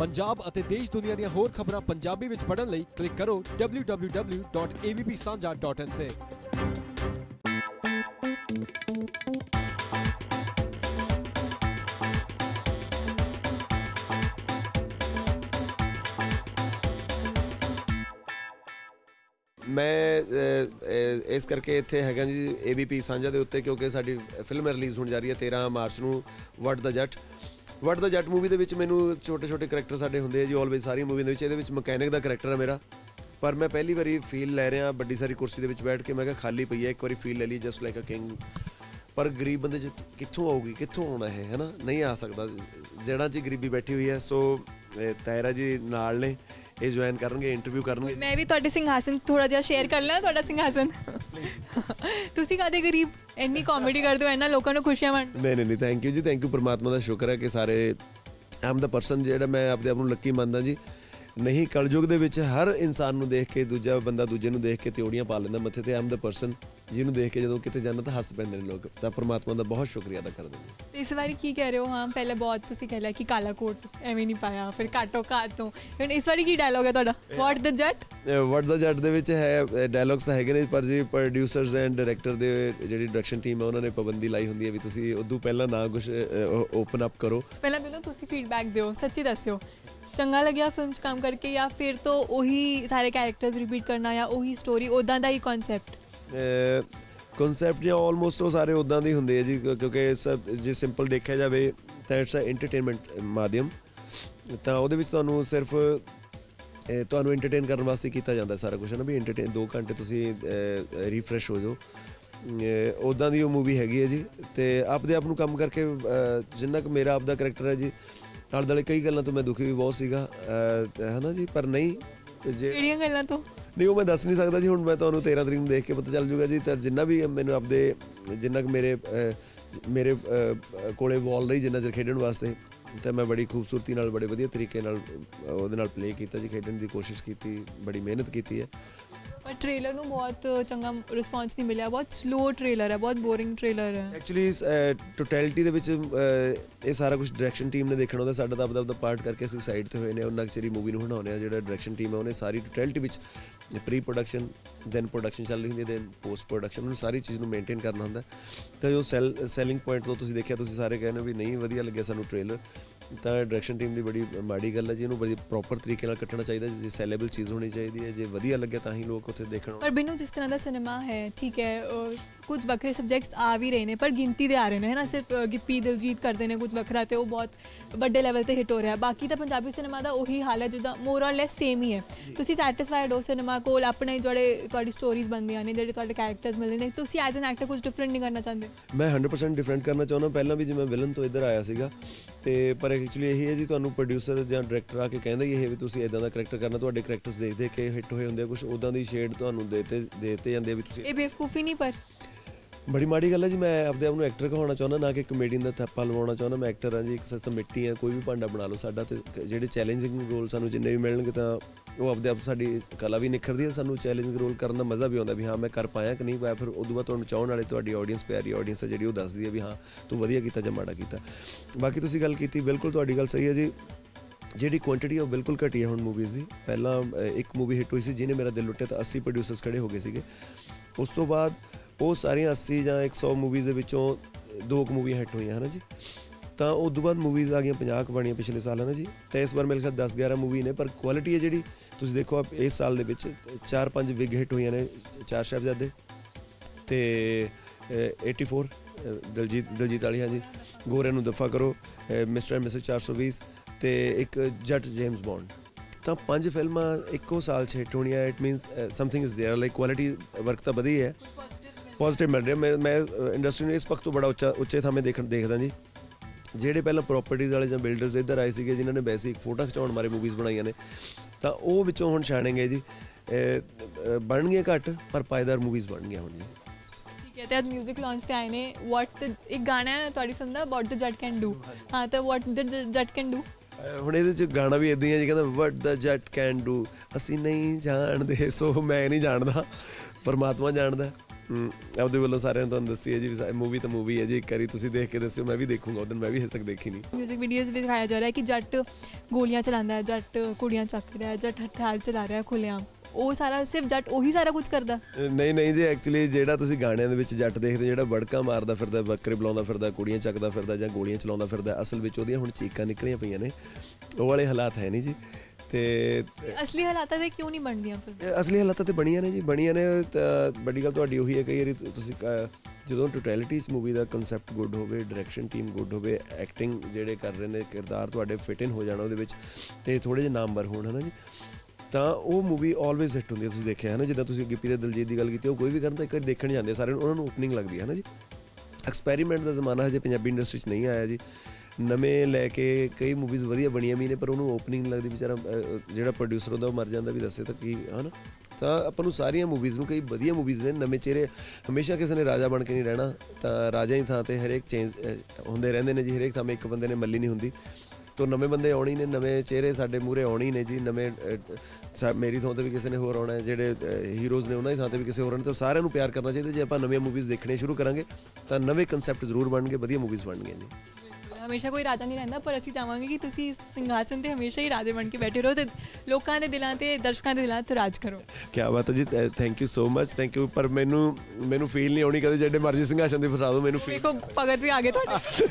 ਪੰਜਾਬ ਅਤੇ ਦੇਸ਼ ਦੁਨੀਆ ਦੀਆਂ ਹੋਰ ਖਬਰਾਂ ਪੰਜਾਬੀ ਵਿੱਚ ਪੜ੍ਹਨ ਲਈ ਕਲਿੱਕ ਕਰੋ www.avpsanja.in ਤੇ। ਮੈਂ ਇਸ ਕਰਕੇ ਇੱਥੇ ਹੈਗਾ ਜੀ ABP ਸਾਂਝਾ ਦੇ ਉੱਤੇ ਕਿਉਂਕਿ ਸਾਡੀ ਫਿਲਮ ਰਿਲੀਜ਼ ਹੋਣ ਜਾ ਰਹੀ ਹੈ 13 ਮਾਰਚ ਨੂੰ, ਵਟ ਦਾ ਜੱਟ। ਵਟ ਦਾ ਜੱਟ ਮੂਵੀ ਦੇ ਵਿੱਚ ਮੈਨੂੰ ਛੋਟੇ ਛੋਟੇ ਕਰੈਕਟਰ ਸਾਡੇ ਹੁੰਦੇ ਆ ਜੀ ਆਲਵੇਜ਼ ਸਾਰੀ ਮੂਵੀ ਦੇ ਵਿੱਚ। ਇਹਦੇ ਵਿੱਚ ਮਕੈਨਿਕ ਦਾ ਕਰੈਕਟਰ ਹੈ ਮੇਰਾ। ਪਰ ਮੈਂ ਪਹਿਲੀ ਵਾਰੀ ਫੀਲ ਲੈ ਰਿਹਾ, ਵੱਡੀ ਸਾਰੀ ਕੁਰਸੀ ਦੇ ਵਿੱਚ ਬੈਠ ਕੇ, ਮੈਂ ਕਿਹਾ ਖਾਲੀ ਪਈ ਹੈ ਇੱਕ ਵਾਰੀ ਫੀਲ ਲੈ ਲਈ ਜਸਟ ਲਾਈਕ ਅ ਕਿੰਗ ਪਰ ਗਰੀਬ ਬੰਦੇ ਚ ਕਿੱਥੋਂ ਆਊਗੀ, ਕਿੱਥੋਂ ਆਉਣਾ ਹੈ ਹੈਨਾ? ਨਹੀਂ ਆ ਸਕਦਾ। ਜਿਹੜਾ ਜੀ ਗਰੀਬੀ ਬੈਠੀ ਹੋਈ ਹੈ, ਸੋ, ਇਹ ਤਾਇਰਾ ਜੀ ਨਾਲ ਨੇ। ਇਹ ਜੁਆਇਨ ਕਰਨਗੇ ਇੰਟਰਵਿਊ ਕਰਨਗੇ। ਮੈਂ ਵੀ ਤੁਹਾਡੇ ਸਿੰਘਾਸਨ ਥੋੜਾ ਜਿਹਾ ਸ਼ੇਅਰ ਕਰ ਲਾਂ ਤੁਹਾਡਾ ਸਿੰਘਾਸਨ? ਤੁਸੀਂ ਕਾਦੇ ਗਰੀਬ? ਇੰਨੀ ਕਾਮੇਡੀ ਕਰਦੇ ਹੋ ਇੰਨਾ ਲੋਕਾਂ ਨੂੰ ਖੁਸ਼ੀਆਂ ਵੰਡ ਨਹੀਂ ਨਹੀਂ ਨਹੀਂ ਥੈਂਕ ਯੂ ਜੀ ਥੈਂਕ ਯੂ ਪ੍ਰਮਾਤਮਾ ਦਾ ਸ਼ੁਕਰ ਹੈ ਕਿ ਸਾਰੇ ਆਮ ਦਾ ਪਰਸਨ ਜਿਹੜਾ ਮੈਂ ਆਪਦੇ ਆਪ ਨੂੰ ਲੱਕੀ ਮੰਨਦਾ ਜੀ। ਨਹੀਂ ਕਲਯੁਗ ਦੇ ਵਿੱਚ ਹਰ ਇਨਸਾਨ ਨੂੰ ਦੇਖ ਕੇ ਦੂਜਾ ਬੰਦਾ ਦੂਜੇ ਨੂੰ ਦੇਖ ਕੇ ਤਿਉੜੀਆਂ ਪਾ ਲੈਂਦਾ ਮੱਥੇ ਤੇ ਆਮ ਦਾ ਪਰਸਨ ਜਿਹਨੂੰ ਦੇਖ ਕੇ ਜਦੋਂ ਕਿਤੇ ਜਾਂਦਾ ਤਾਂ ਹੱਸ ਪੈਂਦੇ ਨੇ ਲੋਕ। ਤਾਂ ਪ੍ਰਮਾਤਮਾ ਦਾ ਬਹੁਤ ਸ਼ੁਕਰੀਆ ਅਦਾ ਕਰਦੇ ਨੇ। ਤੇ ਇਸ ਵਾਰੀ ਕੀ ਕਹਿ ਰਹੇ ਹੋ? ਹਾਂ ਪਹਿਲੇ ਬਹੁਤ ਤੁਸੀਂ ਕਹਿ ਲਿਆ ਕਿ ਕਾਲਾ ਕੋਟ ਐਵੇਂ ਨਹੀਂ ਪਾਇਆ ਫਿਰ ਕਾਟੋ ਕਾਟ ਤੋਂ। ਹੁਣ ਇਸ ਵਾਰੀ ਕੀ ਡਾਇਲੋਗ ਹੈ ਤੁਹਾਡਾ? ਵਾਟ ਦ ਜੱਟ ਵਰਡ ਦਾ ਜੱਟ ਦੇ ਵਿੱਚ ਹੈ ਡਾਇਲੌਗਸ ਤਾਂ ਹੈਗੇ ਨੇ ਪਰ ਜੀ ਪ੍ਰੋਡਿਊਸਰਸ ਐਂਡ ਡਾਇਰੈਕਟਰ ਦੇ ਜਿਹੜੀ ਡਾਇਰੈਕਸ਼ਨ ਟੀਮ ਹੈ ਉਹਨਾਂ ਨੇ ਪਾਬੰਦੀ ਲਾਈ ਹੁੰਦੀ ਹੈ ਵੀ ਤੁਸੀਂ ਉਦੋਂ ਪਹਿਲਾਂ ਨਾ ਕੁਝ ਓਪਨ ਅਪ ਕਰੋ। ਪਹਿਲਾਂ ਪਹਿਲਾਂ ਤੁਸੀਂ ਫੀਡਬੈਕ ਦਿਓ ਸੱਚੀ ਦੱਸਿਓ। ਚੰਗਾ ਲੱਗਿਆ ਫਿਲਮ 'ਚ ਕੰਮ ਕਰਕੇ ਜਾਂ ਫਿਰ ਤੋਂ ਉਹੀ ਸਾਰੇ ਕੈਰੈਕਟਰਸ ਰਿਪੀਟ ਕਰਨਾ ਜਾਂ ਉਹੀ ਸਟੋਰੀ ਉਦਾਂ ਦਾ ਹੀ ਕਨਸੈਪਟ ਕਨਸੈਪਟ ਜਾਂ ਆਲਮੋਸਟ ਉਹ ਸਾਰੇ ਉਦਾਂ ਦੇ ਹੁੰਦੇ ਆ ਜੀ ਕਿਉਂਕਿ ਸਭ, ਜੇ ਸਿੰਪਲ ਦੇਖਿਆ ਜਾਵੇ, ਤਾਂ ਇਟਸ ਅ ਐਂਟਰਟੇਨਮੈਂਟ ਮਾਧਿਅਮ। ਤਾਂ ਉਹਦੇ ਵਿੱਚ ਤੁਹਾਨੂੰ ਸਿਰਫ ਤੁਹਾਨੂੰ ਐਂਟਰਟੇਨ ਕਰਨ ਵਾਸਤੇ ਕੀਤਾ ਜਾਂਦਾ ਸਾਰਾ ਕੁਝ ਹੈ ਨਾ ਵੀ ਐਂਟਰਟੇਨ 2 ਘੰਟੇ ਤੁਸੀਂ ਰੀਫਰੈਸ਼ ਹੋ ਜਾਓ। ਉਦਾਂ ਦੀ ਉਹ ਮੂਵੀ ਹੈਗੀ ਹੈ ਜੀ, ਤੇ ਆਪਦੇ ਆਪ ਨੂੰ ਕੰਮ ਕਰਕੇ ਜਿੰਨਾ ਕੁ ਮੇਰਾ ਆਪਦਾ ਕਰੈਕਟਰ ਹੈ ਜੀ ਨਾਲ ਦਲੇ ਕਈ ਗੱਲਾਂ ਤੋਂ ਮੈਂ ਦੁਖੀ ਵੀ ਬਹੁਤ ਸੀਗਾ ਅਹ, ਹੈ ਨਾ ਜੀ? ਪਰ ਨਹੀਂ ਜੇ ਕਿਹੜੀਆਂ ਗੱਲਾਂ ਤੋਂ? ਨਹੀਂ ਉਹ ਮੈਂ ਦੱਸ ਨਹੀਂ ਸਕਦਾ ਜੀ ਹੁਣ ਮੈਂ ਤੁਹਾਨੂੰ 13 ਤਰੀਕ ਨੂੰ ਦੇਖ ਕੇ ਪਤਾ ਚੱਲ ਜੂਗਾ ਜੀ ਤਾਂ ਜਿੰਨਾ ਵੀ ਮੈਨੂੰ ਆਪਦੇ ਜਿੰਨਾ ਕਿ ਮੇਰੇ ਮੇਰੇ ਕੋਲੇ ਵਾਲ ਰਹੀ ਜਿੰਨਾ ਚਿਰ ਖੇਡਣ ਵਾਸਤੇ ਤਾਂ ਮੈਂ ਬੜੀ ਖੂਬਸੂਰਤੀ ਨਾਲ ਬੜੇ ਵਧੀਆ ਤਰੀਕੇ ਨਾਲ ਉਹਦੇ ਨਾਲ ਪਲੇ ਕੀਤਾ ਜੀ ਖੇਡਣ ਦੀ ਕੋਸ਼ਿਸ਼ ਕੀਤੀ ਬੜੀ ਮਿਹਨਤ ਕੀਤੀ ਹੈ। ਪਰ ਟ੍ਰੇਲਰ ਨੂੰ ਬਹੁਤ ਚੰਗਾ ਰਿਸਪਾਂਸ ਨਹੀਂ ਮਿਲਿਆ। ਬਹੁਤ ਸਲੋ ਟ੍ਰੇਲਰ ਹੈ ਬਹੁਤ ਬੋਰਿੰਗ ਟ੍ਰੇਲਰ ਹੈ। ਐਕਚੁਅਲੀ ਟੋਟੈਲਿਟੀ ਦੇ ਵਿੱਚ ਅਹ, ਇਹ ਸਾਰਾ ਕੁਝ ਡਾਇਰੈਕਸ਼ਨ ਟੀਮ ਨੇ ਦੇਖਣਾ ਹੁੰਦਾ। ਸਾਡਾ ਤਾਂ ਆਪਦਾ ਆਪਦਾ ਪਾਰਟ ਕਰਕੇ ਅਸੀਂ ਸਾਈਡ ਤੇ ਹੋਏ ਨੇ। ਉਹਨਾਂ ਚਿਰੀ ਮੂਵੀ ਨੂੰ ਬਣਾਉਣੇ ਆ ਜਿਹੜਾ ਡਾਇਰੈਕਸ਼ਨ ਟੀਮ ਹੈ ਉਹਨੇ ਸਾਰੀ ਟੋਟੈਲਿਟੀ ਵਿੱਚ ਪ੍ਰੀ ਪ੍ਰੋਡਕਸ਼ਨ ਦੈਨ ਪ੍ਰੋਡਕਸ਼ਨ ਚੱਲ ਰਹੀ ਹੁੰਦੀ ਦੈਨ ਪੋਸਟ ਪ੍ਰੋਡਕਸ਼ਨ ਉਹਨੂੰ ਸਾਰੀ ਚੀਜ਼ ਨੂੰ ਮੇਨਟੇਨ ਕਰਨਾ ਹੁੰਦਾ। ਤਾਂ ਜੋ ਸੈਲ ਸੈਲਿੰਗ ਪੁਆਇੰਟ ਤੋਂ ਤੁਸੀਂ ਦੇਖਿਆ, ਤੁਸੀਂ ਸਾਰੇ ਕਹਿੰਦੇ ਵੀ ਨਹੀਂ, ਵਧੀਆ ਲੱਗਿਆ ਸਾਨੂੰ ਟ੍ਰੇਲਰ ਤਾਂ ਡਾਇਰੈਕਸ਼ਨ ਟੀਮ ਦੀ ਬੜੀ ਮਾੜੀ ਗੱਲ ਹੈ ਜੀ, ਇਹਨੂੰ ਬੜੀ ਪ੍ਰੋਪਰ ਤਰੀਕੇ ਨਾਲ ਕੱਟਣਾ ਚਾਹੀਦਾ ਜੇ ਸੈਲੇਬਲ ਚੀਜ਼ ਹੋਣੀ ਚਾਹੀਦੀ ਹੈ। ਜੇ ਵਧੀਆ ਲੱਗਿਆ ਤਾਂ ਹੀ ਲੋਕ ਉੱਥੇ ਦੇਖਣ ਪਰ ਬਿਨੂੰ, ਜਿਸ ਤਰ੍ਹਾਂ ਦਾ ਸਿਨੇਮਾ ਹੈ, ਠੀਕ ਹੈ ਕੁਝ ਵੱਖਰੇ ਸਬਜੈਕਟਸ ਆ ਵੀ ਰਹੇ ਨੇ ਪਰ ਗਿਣਤੀ ਦੇ ਆ ਰਹੇ ਨੇ ਹੈ ਨਾ? ਸਿਰਫ ਗਿੱਪੀ ਦਿਲਜੀਤ ਕਰਦੇ ਨੇ ਕੁਝ ਵੱਖਰਾ ਤੇ ਉਹ ਬਹੁਤ ਵੱਡੇ ਲੈਵਲ ਤੇ ਹਿੱਟ ਹੋ ਰਿਹਾ। ਬਾਕੀ ਤਾਂ ਪੰਜਾਬੀ ਸਿਨੇਮਾ ਦਾ ਉਹੀ ਹਾਲ ਹੈ ਜਿੱਦਾਂ ਮੋਰ ਔਰ ਲੈਸ ਸੇਮ ਹੀ ਹੈ। ਤੁਸੀਂ ਸੈਟੀਸਫਾਈਡ ਹੋ ਸਿਨੇਮਾ ਕੋਲ ਆਪਣੇ ਜਿਹੜੇ ਤੁਹਾਡੀ ਸਟੋਰੀਜ਼ ਬਣਦੀਆਂ ਨੇ ਜਿਹੜੇ ਤੁਹਾਡੇ ਕੈਰੈਕਟਰਸ ਮਿਲਦੇ ਨੇ ਤੁਸੀਂ ਐਜ਼ ਐਨ ਐਕਟਰ ਕੁਝ ਡਿਫਰੈਂਟ ਨਹੀਂ ਕਰਨਾ ਚਾਹੁੰਦੇ? ਮੈਂ 100% ਡਿਫਰੈਂਟ ਕਰਨਾ ਚਾਹੁੰਦਾ। ਪਹਿਲਾਂ ਵੀ ਜਿਵੇਂ ਵਿਲਨ ਤੋਂ ਇੱਧਰ ਆਇਆ ਸੀਗਾ ਤੇ ਪਰ ਐਕਚੁਅਲੀ ਇਹੀ ਹੈ ਜੀ ਤੁਹਾਨੂੰ ਪ੍ਰੋਡਿਊਸਰ ਜਾਂ ਡਾਇਰੈਕਟਰ ਆ ਕੇ ਕਹਿੰਦਾ ਇਹ ਵੀ ਤੁਸੀਂ ਇਦਾਂ ਦਾ ਕਰੈਕਟਰ ਕਰਨਾ ਤੁਹਾਡੇ ਕਰੈਕਟਰਸ ਦੇਖ ਦੇਖ ਕੇ ਹਿੱਟ ਹੋਏ ਹੁੰਦੇ ਕੁਝ ਉਦਾਂ ਦੀ ਸ਼ੇਡ ਤੁਹਾਨੂੰ ਦੇਤੇ ਦੇਤੇ ਜਾਂਦੇ ਵੀ ਤੁਸੀਂ ਇਹ ਬੇਵਕੂਫੀ ਨਹੀਂ ਪਰ। ਬੜੀ ਮਾੜੀ ਗੱਲ ਹੈ ਜੀ, ਮੈਂ ਆਪਦੇ ਆਪ ਨੂੰ ਐਕਟਰ ਕਹਾਉਣਾ ਚਾਹੁੰਦਾ, ਨਾ ਕਿ ਕਮੇਡੀਅਨ ਦਾ ਥੱਪਾ ਲਵਾਉਣਾ ਚਾਹੁੰਦਾ। ਮੈਂ ਐਕਟਰ ਹਾਂ ਜੀ, ਇੱਕ ਸਿਸਟਮ ਮਿੱਟੀ ਹੈ, ਕੋਈ ਵੀ ਭਾਂਡਾ ਬਣਾ ਲਓ ਸਾਡਾ ਤੇ ਜਿਹੜੇ ਚੈਲੰਜਿੰਗ ਰੋਲ ਸਾਨੂੰ ਜਿੰਨੇ ਵੀ ਮਿਲਣਗੇ ਤਾਂ ਉਹ ਆਪਦੇ ਆਪ ਸਾਡੀ ਕਲਾ ਵੀ ਨਿਖਰਦੀ ਹੈ, ਸਾਨੂੰ ਚੈਲੰਜਿੰਗ ਰੋਲ ਕਰਨ ਦਾ ਮਜ਼ਾ ਵੀ ਆਉਂਦਾ ਵੀ ਹਾਂ, ਮੈਂ ਕਰ ਪਾਇਆ ਕਿ ਨਹੀਂ ਪਾਇਆ, ਫਿਰ ਉਦੋਂ ਬਾਅਦ ਤੁਹਾਨੂੰ ਚਾਹਣ ਵਾਲੇ ਤੁਹਾਡੀ ਆਡੀਅנס ਪਿਆਰੀ ਆਡੀਅנס ਹੈ ਜਿਹੜੀ ਉਹ ਦੱਸਦੀ ਹੈ ਵੀ ਹਾਂ, ਤੂੰ ਵਧੀਆ ਕੀਤਾ ਜਾਂ ਮਾੜਾ ਕੀਤਾ। ਬਾਕੀ ਤੁਸੀਂ ਗੱਲ ਕੀਤੀ, ਬਿਲਕੁਲ ਤੁਹਾਡੀ ਗੱਲ ਸਹੀ ਹੈ ਜੀ। ਜਿਹੜੀ ਕੁਆਂਟੀਟੀ ਉਹ ਬਿਲਕੁਲ ਘਟੀ ਹੈ ਹੁਣ ਮੂਵੀਜ਼ ਦੀ। ਪਹਿਲਾਂ ਇੱਕ ਮੂਵੀ ਹਿੱਟ ਹੋਈ ਸੀ, ਜਿਹਨੇ ਮੇਰਾ ਦਿਲ ਲੁੱਟਿਆ ਤਾਂ 80 ਪ੍ਰੋਡਿਊਸਰਸ ਖੜੇ ਹੋ ਗਏ ਸੀਗੇ। ਉਸ ਤੋਂ ਬਾਅਦ ਉਹ ਸਾਰੀਆਂ 80 ਜਾਂ 100 ਮੂਵੀਜ਼ ਦੇ ਵਿੱਚੋਂ ਦੋ ਕੁ ਮੂਵੀਆਂ ਹਿੱਟ ਹੋਈਆਂ ਹਨ ਜੀ ਤਾਂ ਉਸ ਤੋਂ ਬਾਅਦ ਮੂਵੀਜ਼ ਆ ਗਈਆਂ 50 ਕੁ ਬਣੀਆਂ ਪਿਛਲੇ ਸਾਲ ਹਨ ਜੀ ਤੇ ਇਸ ਵਾਰ ਮੇਰੇ ਖਿਆਲ 10 11 ਮੂਵੀ ਨੇ ਪਰ ਕੁਆਲਿਟੀ ਹੈ ਜਿਹੜੀ ਤੁਸੀਂ ਦੇਖੋ ਆਪ ਇਸ ਸਾਲ ਦੇ ਵਿੱਚ 4-5 ਵਿਗ ਹਿੱਟ ਹੋਈਆਂ ਨੇ ਚਾਰ ਸਾਹਿਬਜ਼ਾਦੇ ਤੇ ਅ, 84 ਅ, ਦਲਜੀਤ ਦਲਜੀਤ ਵਾਲੀ ਹਾਂਜੀ ਗੋਰੇ ਨੂੰ ਦਫਾ ਕਰੋ ਮਿਸਟਰ ਐਂਡ ਮਿਸਿਸ 420 ਤੇ ਇੱਕ ਜੱਟ ਜੇਮਸ ਬੌਂਡ ਤਾਂ ਪੰਜ ਫਿਲਮਾਂ ਇੱਕੋ ਸਾਲ 'ਚ ਹਿੱਟ ਹੋਣੀਆਂ it means something is there like quality work ਤਾਂ ਵਧੀ ਹੈ ਪੋਜ਼ਿਟਿਵ ਮਿਲ ਰਿਹਾ ਮੈਂ ਮੈਂ ਇੰਡਸਟਰੀ ਨੂੰ ਇਸ ਪੱਖ ਤੋਂ ਬੜਾ ਉੱਚਾ ਉੱਚੇ ਥਾਵੇਂ ਦੇਖਣ ਦੇਖਦਾ ਜੀ। ਜਿਹੜੇ ਪਹਿਲਾਂ ਪ੍ਰਾਪਰਟੀਆਂ ਵਾਲੇ ਜਾਂ ਬਿਲਡਰਸ ਇੱਧਰ ਆਏ ਸੀਗੇ ਜਿਨ੍ਹਾਂ ਨੇ ਬੇਸਿਕ ਫੋਟੋ ਖਿਚਾਉਣ ਮਾਰੇ ਮੂਵੀਜ਼ ਬਣਾਈਆਂ ਨੇ ਤਾਂ ਉਹ ਵਿੱਚੋਂ ਹੁਣ ਛਾਣੇਗੇ ਜੀ। ਬਣਨਗੀਆਂ ਘੱਟ ਪਰ ਪਾਇਦਾਰ ਮੂਵੀਜ਼ ਬਣਨਗੀਆਂ ਹੁਣ ਜੀ। ਠੀਕ ਹੈ ਤੇ ਅੱਜ 뮤직 ਲਾਂਚ ਤੇ ਆਏ ਨੇ ਵਾਟ ਇੱਕ ਗਾਣਾ ਹੈ ਤੁਹਾਡੀ ਫਿਲਮ ਦਾ ਵਾਟ ਦ ਜੱਟ ਕੈਨ ਡੂ ਹਾਂ ਤਾਂ ਵਾਟ ਦ ਜੱਟ ਕੈਨ ਡੂ ਹੁਣ ਇਹਦੇ ਚ ਗਾਣਾ ਵੀ ਇਦਾਂ ਹੀ ਹੈ ਜੀ ਕਹਿੰਦਾ ਵਟ ਦਾ ਜੱਟ ਕੈਨ ਡੂ ਅਸੀਂ ਨਹੀਂ ਜਾਣਦੇ ਸੋ ਮੈਂ ਨਹੀਂ ਜਾਣਦਾ ਪਰਮਾਤਮਾ ਜਾਣਦਾ। ਆਪਦੇ ਵੱਲੋਂ ਸਾਰਿਆਂ ਨੂੰ ਤੁਹਾਨੂੰ ਦੱਸੀ ਹੈ ਜੀ ਮੂਵੀ ਤਾਂ ਮੂਵੀ ਹੈ ਜੀ ਇੱਕ ਵਾਰੀ ਤੁਸੀਂ ਦੇਖ ਕੇ ਦੱਸਿਓ ਮੈਂ ਵੀ ਦੇਖੂੰਗਾ ਉਦੋਂ ਮੈਂ ਵੀ ਹਜੇ ਤੱਕ ਦੇਖੀ ਨਹੀਂ। ਮਿਊਜ਼ਿਕ ਵੀਡੀਓਜ਼ ਵੀ ਦਿਖਾਇਆ ਜਾ ਰਿਹਾ ਹੈ ਕਿ ਜੱਟ ਗੋਲੀਆਂ ਚਲਾਉਂਦਾ ਹੈ ਜੱਟ ਕੁੜੀਆਂ ਚੱਕ ਰਿਹਾ ਹੈ ਜੱਟ ਹਥਿਆਰ ਚਲਾ ਰਿਹਾ ਹੈ ਉਹ ਸਾਰਾ ਸਿਰਫ ਜੱਟ ਉਹੀ ਸਾਰਾ ਕੁਝ ਕਰਦਾ। ਨਹੀਂ ਨਹੀਂ ਜੀ ਐਕਚੁਅਲੀ ਜਿਹੜਾ ਤੁਸੀਂ ਗਾਣਿਆਂ ਦੇ ਵਿੱਚ ਜੱਟ ਦੇਖਦੇ ਜਿਹੜਾ ਬੜਕਾ ਮਾਰਦਾ ਫਿਰਦਾ ਬੱਕਰੇ ਬੁਲਾਉਂਦਾ ਫਿਰਦਾ ਕੁੜੀਆਂ ਚੱਕਦਾ ਫਿਰਦਾ ਜਾਂ ਗੋਲੀਆਂ ਚਲਾਉਂਦਾ ਫਿਰਦਾ ਅਸਲ ਵਿੱਚ ਉਹਦੀਆਂ ਹੁਣ ਚੀਕਾਂ ਨਿਕਲੀਆਂ ਪਈਆਂ ਨੇ। ਉਹ ਵਾਲੇ ਹਾਲਾਤ ਹੈ ਨਹੀਂ ਜੀ। ਤੇ ਅਸਲੀ ਹਾਲਾਤਾਂ ਤੇ ਕਿਉਂ ਨਹੀਂ ਬਣਦੀਆਂ ਫਿਰ? ਅਸਲੀ ਹਾਲਾਤਾਂ ਤੇ ਬਣੀਆਂ ਨੇ ਜੀ ਬਣੀਆਂ ਨੇ ਤਾਂ ਵੱਡੀ ਗੱਲ ਤੁਹਾਡੀ ਉਹੀ ਹੈ ਕਈ ਵਾਰੀ ਤੁ- ਤੁਸੀਂ ਜਦੋਂ ਟੋਟੈਲਿਟੀ ਇਸ ਮੂਵੀ ਦਾ ਕਨਸੈਪਟ ਗੁੱਡ ਹੋਵੇ ਡਾਇਰੈਕਸ਼ਨ ਟੀਮ ਗੁੱਡ ਹੋਵੇ ਐਕਟਿੰਗ ਜਿਹੜੇ ਕਰ ਰਹੇ ਨੇ ਕਿਰਦਾਰ ਤੁਹਾਡੇ ਫਿਟ ਇਨ ਹੋ ਜਾਣਾ ਉਹਦੇ ਵਿੱਚ ਤੇ ਥੋੜੇ ਜਿਹੇ ਨਾਮਵਰ ਹੋਣ ਹਨਾ ਜੀ? ਤਾਂ ਉਹ ਮੂਵੀ ਆਲਵੇਜ਼ ਹਿੱਟ ਹੁੰਦੀ ਹੈ ਤੁਸੀਂ ਦੇਖਿਆ ਹੈ ਨਾ ਜਿੱਦਾਂ ਤੁਸੀਂ ਗਿੱਪੀ ਦੇ ਦਿਲਜੀਤ ਦੀ ਗੱਲ ਕੀਤੀ ਉਹ ਕੋਈ ਵੀ ਕਰਨ ਤਾਂ ਇੱਕ ਵਾਰੀ ਦੇਖਣ ਜਾਂਦੇ ਸਾਰੇ ਉਹਨਾਂ ਨੂੰ ਓਪਨਿੰਗ ਲੱਗਦੀ ਹੈ ਨਾ ਜੀ? ਐਕਸਪੈਰੀਮੈਂਟ ਦਾ ਜ਼ਮਾਨਾ ਹਜੇ ਪੰਜਾਬੀ ਇੰਡਸਟਰੀ 'ਚ ਨਹੀਂ ਆਇਆ ਜੀ। ਨਵੇਂ ਲੈ ਕੇ ਕਈ ਮੂਵੀਜ਼ ਵਧੀਆ ਬਣੀਆਂ ਵੀ ਨੇ, ਪਰ ਉਹਨੂੰ ਓਪਨਿੰਗ ਲੱਗਦੀ, ਵਿਚਾਰਾ ਜਿਹੜਾ ਪ੍ਰੋਡਿਊਸਰ ਹੁੰਦਾ ਉਹ ਮਰ ਜਾਂਦਾ ਵੀ ਦੱਸੇ ਤਾਂ ਕੀ, ਹਨ? ਤਾਂ ਆਪਾਂ ਨੂੰ ਸਾਰੀਆਂ ਮੂਵੀਜ਼ ਨੂੰ, ਕਈ ਵਧੀਆ ਮੂਵੀਜ਼ ਨੇ, ਨਵੇਂ ਚਿਹਰੇ, ਹਮੇਸ਼ਾ ਕਿਸੇ ਨੇ ਰਾਜਾ ਬਣ ਕੇ ਨਹੀਂ ਰਹਿਣਾ, ਤਾਂ ਰਾਜਾ ਹੀ ਥਾਂ ਤੇ ਹਰੇਕ ਚੇਂਜ ਹੁੰਦੇ ਰਹਿੰਦੇ ਨੇ ਜੀ, ਹਰੇਕ ਥਾਂ 'ਤੇ ਇੱਕ ਬੰਦੇ ਨੇ ਮੱਲੀ ਨਹੀਂ ਹੁੰਦੀ। ਤੋ ਨਵੇਂ ਬੰਦੇ ਆਉਣੀ ਨੇ, ਨਵੇਂ ਚਿਹਰੇ ਸਾਡੇ ਮੂਹਰੇ ਆਉਣੇ ਨੇ ਜੀ, ਨਵੇਂ ਸਾ- ਮੇਰੀ ਥਾਂ ਤੇ ਵੀ ਕਿਸੇ ਨੇ ਹੋਰ ਆਉਣਾ ਹੈ, ਜਿਹੜੇ ਹੀਰੋਜ਼ ਨੇ ਉਹਨਾਂ ਦੀ ਥਾਂ ਤੇ ਵੀ ਕਿਸੇ ਹੋਰ ਨੇ ਤਾਂ ਸਾਰਿਆਂ ਨੂੰ ਪਿਆਰ ਕਰਨਾ ਚਾਹੀਦਾ, ਜੇ ਆਪਾਂ ਨਵੀਆਂ ਮੂਵੀਜ਼ ਦੇਖਣੇ ਸ਼ੁਰੂ ਕਰਾਂਗੇ, ਤਾਂ ਨਵੇਂ ਕਨਸੈਪਟ ਜ਼ਰੂਰ ਬਣਨਗੇ, ਵਧੀਆ ਮੂਵੀਜ਼ ਬਣਨਗੀਆਂ ਜੀ। ਹਮੇਸ਼ਾ ਕੋਈ ਰਾਜਾ ਨਹੀਂ ਰਹਿੰਦਾ ਪਰ ਅਸੀਂ ਚਾਹਾਂਗੇ ਕਿ ਤੁਸੀਂ ਇਸ ਸਿੰਘਾਸਨ ਤੇ ਹਮੇਸ਼ਾ ਹੀ ਰਾਜੇ ਬਣ ਕੇ ਬੈਠੇ ਰਹੋ ਤੇ ਲੋਕਾਂ ਦੇ ਦਿਲਾਂ ਤੇ ਦਰਸ਼ਕਾਂ ਦੇ ਦਿਲਾਂ ਤੇ ਰਾਜ ਕਰੋ ਕੀ ਬਾਤ ਹੈ ਜੀ thank you so much thank you ਪਰ ਮੈਨੂੰ ਮੈਨੂੰ ਫੀਲ ਨਹੀਂ ਆਉਣੀ ਕਦੇ ਜਿਹੜੇ ਮਰਜ਼ੀ ਸਿੰਘਾਸਨ ਦੀ ਫਸਾ ਦਿਓ ਮੈਨੂੰ ਫੀਲ ਵੇਖੋ ਭਗਤ ਵੀ ਆ ਗਏ ਤੁਹਾਡੇ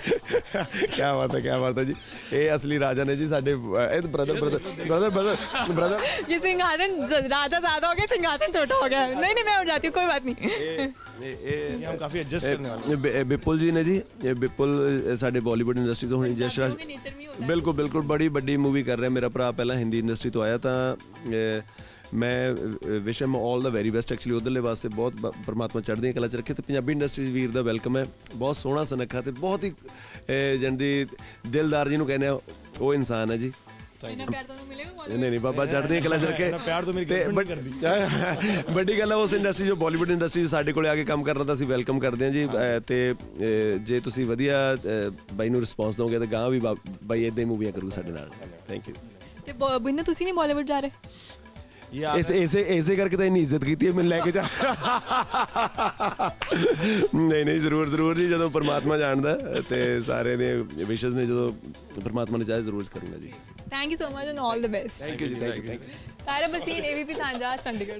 ਕੀ ਬਾਤ ਹੈ ਕੀ ਬਾਤ ਹੈ ਜੀ ਇਹ ਅਸਲੀ ਰਾਜਾ ਨੇ ਜੀ ਸਾਡੇ ਅਹ, ਇਹ brother brother brother brother brother ये सिंहासन ज- राजा ज्यादा हो गया सिंहासन छोटा हो गया नहीं नहीं मैं उठ जाती हूँ कोई बात नहीं ਇਹ ਇਹ हम काफी एडजस्ट करने वाले ਇਹ ਬਿ- ਇਹ ਬਿਪੁਲ ਜੀ ਨੇ ਜੀ ਇੰਡਸਟਰੀ ਤੋਂ ਹੁਣ ਯਸ਼ਰਾਜ ਬਿਲਕੁਲ ਬਿਲਕੁਲ ਬੜੀ ਵੱਡੀ ਮੂਵੀ ਕਰ ਰਿਹਾ ਮੇਰਾ ਭਰਾ ਪਹਿਲਾਂ ਹਿੰਦੀ ਇੰਡਸਟਰੀ ਤੋਂ ਆਇਆ ਤਾਂ ਮੈਂ wish them all the very best actually ਉਧਰਲੇ ਵਾਸਤੇ ਬਹੁਤ ਪਰਮਾਤਮਾ ਚੜ੍ਹਦੀਆਂ ਕਲਾ ਚ ਰੱਖੇ ਤੇ ਪੰਜਾਬੀ ਇੰਡਸਟਰੀਜ਼ ਵੀਰ ਦਾ ਵੈਲਕਮ ਹੈ। ਬਹੁਤ ਸੋਹਣਾ ਸਨਖਾ ਤੇ ਬਹੁਤ ਹੀ ਜਨ ਦੀ ਦਿਲਦਾਰ ਜਿਹਨੂੰ ਕਹਿੰਦੇ ਆ ਉਹ ਇਨਸਾਨ ਹੈ ਜੀ। ਨਹੀਂ ਨਹੀਂ ਬਾਬਾ ਚੜ੍ਹਦੀਆਂ ਕਲਾ ਚ ਰੱਖੇ। ਪਿਆਰ ਤੋਂ ਮੇਰੀ ਗਰਲਫ੍ਰੈਂਡ ਕਰਦੀ। ਵੱਡੀ ਗੱਲ ਹੈ ਉਸ ਇੰਡਸਟਰੀ ਜੋ ਬਾਲੀਵੁੱਡ ਇੰਡਸਟਰੀ ਸਾਡੇ ਕੋਲੇ ਆ ਕੇ ਕੰਮ ਕਰਨਾ ਤਾਂ ਅਸੀਂ ਵੈਲਕਮ ਕਰਦੇ ਹਾਂ ਜੀ। ਤੇ ਜੇ ਤੁਸੀਂ ਵਧੀਆ ਬਾਈ ਨੂੰ ਰਿਸਪੌਂਸ ਦੋਗੇ ਤਾਂ ਗਾਂ ਵੀ ਬਾਈ ਇਦਾਂ ਹੀ ਮੂਵੀਆਂ ਕਰੂ ਸਾਡੇ ਨਾਲ। ਥੈਂਕ ਯੂ ਤੇ ਬਿੰਨੇ ਤੁਸੀਂ ਨਹੀਂ ਬਾਲੀਵੁੱਡ ਜਾ ਰਹੇ? ਇਸ ਇਸੇ ਇਸੇ ਕਰਕੇ ਤਾਂ ਇੰਨੀ ਇੱਜ਼ਤ ਕੀਤੀ ਹੈ ਮੈਨੂੰ ਲੈ ਕੇ ਜਾ। ਨਹੀਂ ਨਹੀਂ ਜ਼ਰੂਰ ਜ਼ਰੂਰ ਜੀ ਜਦੋਂ ਪਰਮਾਤਮਾ ਜਾਣਦਾ ਤੇ ਸਾਰੇ ਦੇ ਵਿਸ਼ੇਸ ਨੇ ਜਦੋਂ ਪਰਮਾਤਮਾ ਨੇ ਚਾਹੇ ਜ਼ਰੂਰ ਕਰੂੰਗਾ ਜੀ। Thank you so much and 올 the best thank you ਜੀ thank you thank you Tara Bhasin ABP Sanjha Chandigarh